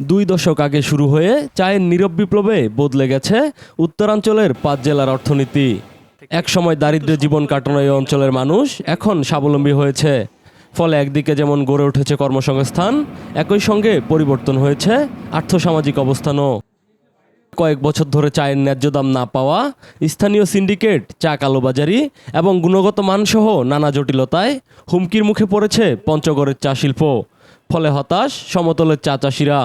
দুই দশক আগে শুরু হয়ে চায়ের নীরব বিপ্লবে বদলে গেছে উত্তরাঞ্চলের পাঁচ জেলার অর্থনীতি। একসময় দারিদ্র্যে জীবন কাটানো এই অঞ্চলের মানুষ এখন স্বাবলম্বী হয়েছে। ফলে একদিকে যেমন গড়ে উঠেছে কর্মসংস্থান, একই সঙ্গে পরিবর্তন হয়েছে আর্থসামাজিক অবস্থানও। কয়েক বছর ধরে চায়ের ন্যায্য দাম না পাওয়া, স্থানীয় সিন্ডিকেট, চা কালোবাজারি এবং গুণগত মানসহ নানা জটিলতায় হুমকির মুখে পড়েছে পঞ্চগড়ের চা শিল্প। ফলে হতাশ সমতলের চা চাষিরা।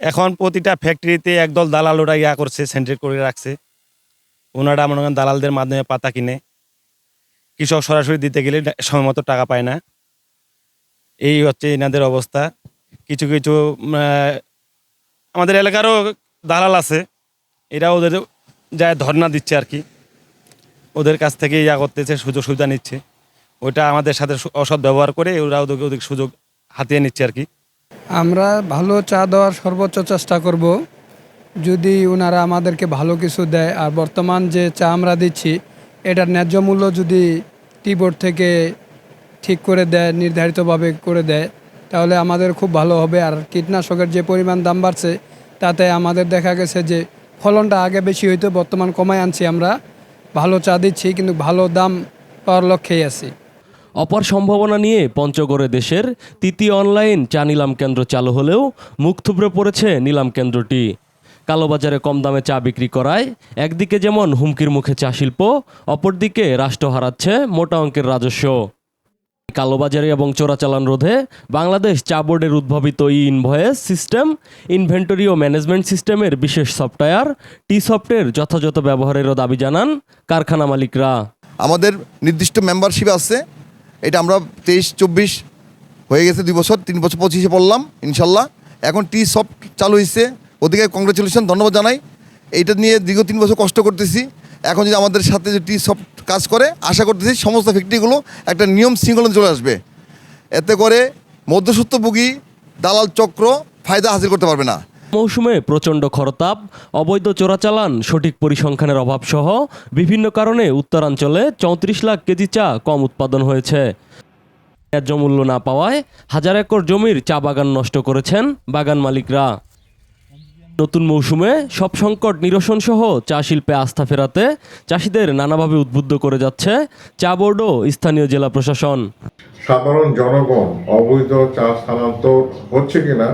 এখন প্রতিটা ফ্যাক্টরিতে একদল দালাল ওরা ইয়া করছে সেন্ট্রেট করে রাখছে। ওনারা মনে করেন দালালদের মাধ্যমে পাতা কিনে। কৃষক সরাসরি দিতে গেলে সময় মতো টাকা পায় না। এই হচ্ছে এনাদের অবস্থা। কিছু কিছু আমাদের এলাকারও দালাল আছে। এরা ওদের যায় ধর্ণা দিচ্ছে আর কি। ওদের কাছ থেকে ইয়া করতেছে, সুযোগ সুবিধা নিচ্ছে। ওইটা আমাদের সাথে অসৎ ব্যবহার করে ওরা ওদের ওদের সুযোগ হাতিয়ে নিচ্ছে আর কি। আমরা ভালো চা দেওয়ার সর্বোচ্চ চেষ্টা করব। যদি ওনারা আমাদেরকে ভালো কিছু দেয়, আর বর্তমান যে চা আমরা দিচ্ছি, এটার ন্যায্য মূল্য যদি টি বোর্ড থেকে ঠিক করে দেয়, নির্ধারিতভাবে করে দেয়, তাহলে আমাদের খুব ভালো হবে। আর কীটনাশকের যে পরিমাণ দাম বাড়ছে, তাতে আমাদের দেখা গেছে যে ফলনটা আগে বেশি হইতো, বর্তমান কমায় আনছি আমরা। ভালো চা দিচ্ছি, কিন্তু ভালো দাম পাওয়ার লক্ষ্যেই আছি। অপার সম্ভাবনা নিয়ে পঞ্চগড়ে দেশের তৃতীয় অনলাইন চা নিলাম কেন্দ্র চালু হলেও মুখ থুবড়ে পড়েছে নিলাম কেন্দ্রটি। কালোবাজারে কম দামে চা বিক্রি করায় একদিকে যেমন হুমকির মুখে চা শিল্প, অপরদিকে রাষ্ট্র হারাচ্ছে মোটা অঙ্কের রাজস্ব। কালোবাজারি এবং চোরাচালান রোধে বাংলাদেশ চা বোর্ডের উদ্ভাবিত ই ইনভয়েস সিস্টেম, ইনভেন্টরি ও ম্যানেজমেন্ট সিস্টেমের বিশেষ সফটওয়্যার, টি সফটের যথাযথ ব্যবহারেরও দাবি জানান কারখানা মালিকরা। আমাদের নির্দিষ্ট মেম্বারশিপ আছে এটা আমরা তেইশ, চব্বিশ হয়ে গেছে দুই বছর, তিন বছর পঁচিশে পড়লাম, ইনশাল্লাহ। এখন টি সফট চালু হয়েছে ওদিকে কংগ্রেচুলেশন ধন্যবাদ জানাই। এইটা নিয়ে দীর্ঘ তিন বছর কষ্ট করতেছি। এখন যদি আমাদের সাথে যে টি সফট কাজ করে, আশা করতেছি সমস্ত ফ্যাক্টরিগুলো একটা নিয়ম শৃঙ্খলা চলে আসবে। এতে করে মধ্যসূত্রভোগী দালাল চক্র ফায়দা হাসিল করতে পারবে না। মৌসুমে প্রচণ্ড খরতাপ, অবৈধ চোরাচালান, সঠিক পরিসংখ্যানের অভাব সহ বিভিন্ন কারণে উত্তরাঞ্চলে চৌত্রিশ লাখ কেজি চা কম উৎপাদন হয়েছে। ন্যায্য মূল্য না পাওয়ায় হাজার একর জমির চা বাগান নষ্ট করেছেন বাগান মালিকরা। নতুন মৌসুমে সব সংকট নিরসন সহ চা শিল্পে আস্থা ফেরাতে চাষিদের নানাভাবে উদ্বুদ্ধ করে যাচ্ছে চা বোর্ড ও স্থানীয় জেলা প্রশাসন। সাধারণ জনগণ অবৈধ চা স্থানান্তর হচ্ছে কিনা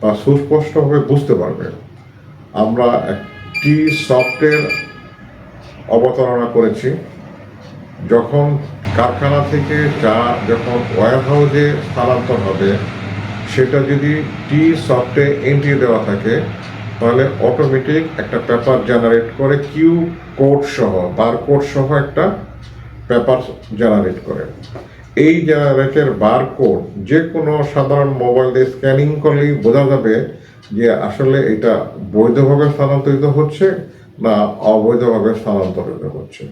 তা সুস্পষ্টভাবে বুঝতে পারবে। আমরা একটি সফটওয়্যার অবতারণা করেছি, যখন কারখানা থেকে চা যখন ওয়ার হাউসে স্থানান্তর হবে, সেটা যদি টি সফটে এন্ট্রি দেওয়া থাকে, তাহলে অটোমেটিক একটা পেপার জেনারেট করে কিউ কোড সহ বার কোড সহ একটা পেপার জেনারেট করে। এই জেনারেটের বার কোড যে কোনো সাধারণ মোবাইল দিয়ে স্ক্যানিং করলেই বোঝা যাবে যে আসলে এটা বৈধভাবে স্থানান্তরিত হচ্ছে না অবৈধভাবে স্থানান্তরিত হচ্ছে।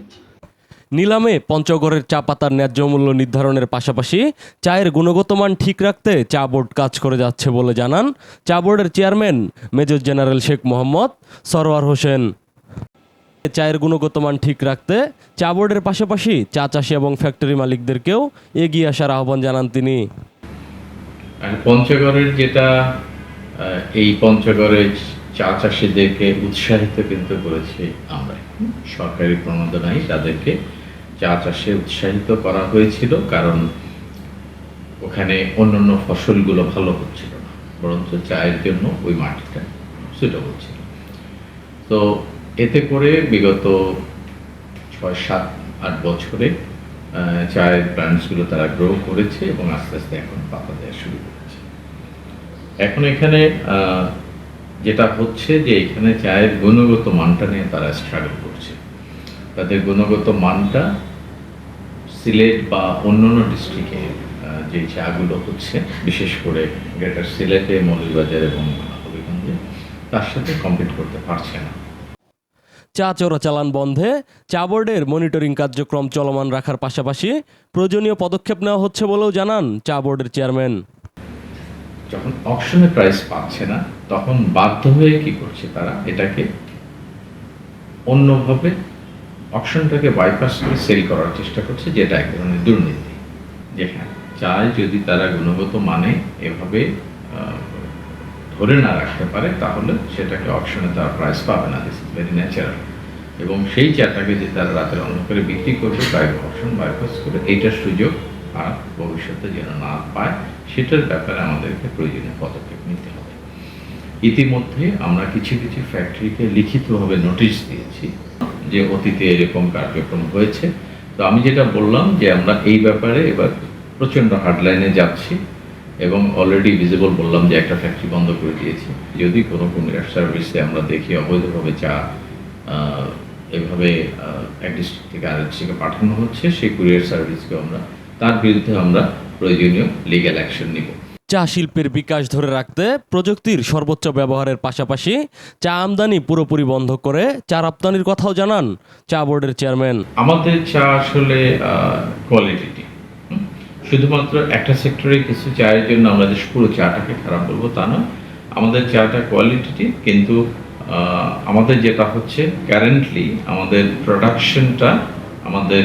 নিলামে পঞ্চগড়ের চা পাতার ন্যায্য মূল্য নির্ধারণের পাশাপাশি চায়ের গুণগত মান ঠিক রাখতে চা বোর্ড কাজ করে যাচ্ছে বলে জানান চা বোর্ডের chairman major general Sheikh Mohammad Sarwar Hossain. চায়ের গুণগত মান ঠিক রাখতে চা বোর্ডের পাশাপাশি চা চাষি এবং ফ্যাক্টরি মালিকদেরকেও এগিয়ে আসার আহ্বান জানান তিনি। পঞ্চগড়ের যেটা এই পঞ্চগড়ের চা চাষিদেরকে উৎসাহিত কিন্তু করেছি আমরা। সরকারি প্রণোদনায় তাদেরকে চা চাষে উৎসাহিত করা হয়েছিল কারণ ওখানে অন্যান্য ফসলগুলো ভালো হচ্ছিল না, বরঞ্চ চায়ের জন্য ওই মাটিটা সুইটেবল ছিল। তো এতে করে বিগত ছয়, সাত, আট বছরে চায়ের প্ল্যান্টসগুলো তারা গ্রো করেছে এবং আস্তে আস্তে এখন পাতা দেওয়া শুরু করেছে। এখন এখানে যেটা হচ্ছে যে এখানে চায়ের গুণগত মানটা নিয়ে তারা স্ট্রাগল করছে। তাদের গুণগত মানটা সিলেট বা অন্যান্য ডিস্ট্রিক্টে যে চাগুলো হচ্ছে, বিশেষ করে গ্রেটার সিলেটে, মৌলভীবাজার এবং হবিগঞ্জে তার সাথে কম্পিট করতে পারছে না। চা চোরাচালান বন্ধে চা বোর্ডের মনিটরিং কার্যক্রম চলমান রাখার পাশাপাশি প্রয়োজনীয় পদক্ষেপ নেওয়া হচ্ছে বলেও জানান চা বোর্ডের চেয়ারম্যান। যখন অকশনে প্রাইস পাচ্ছে না, তখন বাধ্য হয়ে কি করছে তারা? এটাকে অন্যভাবে অকশনটাকে বাইপাস করে সেল করার চেষ্টা করছে, যেটা এক ধরনের দুর্নীতি। যে হ্যাঁ চায় যদি তারা গুণগত মানে এভাবে ধরে না রাখতে পারে, তাহলে সেটাকে অপশনে তারা প্রাইস পাবে না। দিস ভেরি ন্যাচারাল এবং সেই চাটাকে যে তারা রাতের অন্ধকারে বিক্রি করবে বাইরে অপশন বাইপাস করে এইটার সুযোগ আর ভবিষ্যতে যেন না পায়, সেটার ব্যাপারে আমাদেরকে প্রয়োজনীয় পদক্ষেপ নিতে হবে। ইতিমধ্যে আমরা কিছু কিছু ফ্যাক্টরিকে লিখিতভাবে নোটিশ দিয়েছি যে অতীতে এরকম কার্যক্রম হয়েছে। তো আমি যেটা বললাম যে আমরা এই ব্যাপারে এবার প্রচণ্ড হার্ডলাইনে যাচ্ছি। এবং অলরেডি ভিজিবল বললাম যে একটা ফ্যাক্টরি বন্ধ করে দিয়েছি। যদি কোনো কুমিরার সার্ভিসে আমরা দেখি অবৈধভাবে চা এভাবে এক ডিস্ট্রিক্ট থেকে আরেক ডিস্ট্রিক্টে পাঠানো হচ্ছে সেই কুরিয়ার সার্ভিসকে আমরা তার বিরুদ্ধে আমরা প্রয়োজনীয় লিগ্যাল অ্যাকশন নিব। চা শিল্পের বিকাশ ধরে রাখতে প্রযুক্তির সর্বোচ্চ ব্যবহারের পাশাপাশি চা আমদানি পুরোপুরি বন্ধ করে চা রপ্তানির কথাও জানান চা বোর্ডের চেয়ারম্যান। আমাদের চা আসলে কোয়ালিটিটি শুধুমাত্র একটা সেক্টরে কিছু চায়ের জন্য আমরা যে পুরো চাটাকে খারাপ বলব তা নয়, আমাদের চাটা কোয়ালিটিটি কিন্তু আমাদের যেটা হচ্ছে কারেন্টলি আমাদের প্রোডাকশনটা আমাদের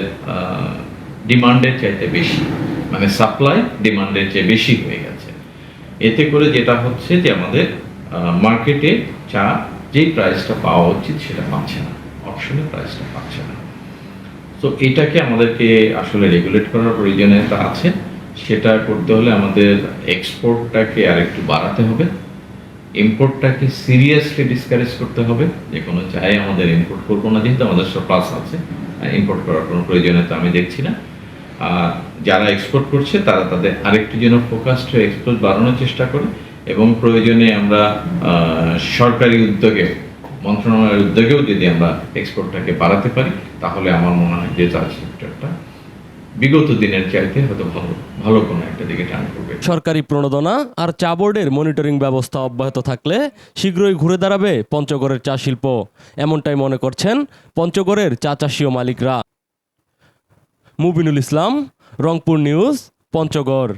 ডিমান্ডের চাইতে বেশি মানে সাপ্লাই ডিমান্ডের চেয়ে বেশি হয়ে গেছে। এতে করে যেটা হচ্ছে যে আমাদের মার্কেটে চা যেই প্রাইসটা পাওয়া উচিত সেটা পাচ্ছে না অপশনে প্রাইসটা পাচ্ছে না। তো এটাকে আমাদেরকে আসলে রেগুলেট করার প্রয়োজনীয়তা আছে। সেটা করতে হলে আমাদের এক্সপোর্টটাকে আরেকটু বাড়াতে হবে। ইম্পোর্টটাকে সিরিয়াসলি ডিসকারেজ করতে হবে। যে কোনো চাই আমাদের ইম্পোর্ট করব না, যেহেতু আমাদের সাপ্লাস আছে ইম্পোর্ট করার কোনো প্রয়োজনীয়তা আমি দেখছি না। আর যারা এক্সপোর্ট করছে, তারা তাদের আরেকটু যেন ফোকাসড হয়ে এক্সপোর্ট বাড়ানোর চেষ্টা করে এবং প্রয়োজনে আমরা সরকারি উদ্যোগে, মন্ত্রণালয়ের উদ্যোগেও যদি আমরা এক্সপোর্টটাকে বাড়াতে পারি তাহলে আমার মনে হয় যে চা সেক্টরটা বিগত দিনের চাইতে হয়তো ভালো ভালো কোনো একটা দিকে টান করবে। সরকারি প্রণোদনা আর চা বোর্ডের মনিটরিং ব্যবস্থা অব্যাহত থাকলে শীঘ্রই ঘুরে দাঁড়াবে পঞ্চগড়ের চা শিল্প। এমনটাই মনে করছেন পঞ্চগড়ের চা চাষী ও মালিকরা। মুবিনুল ইসলাম, রংপুর নিউজ, পঞ্চগড়।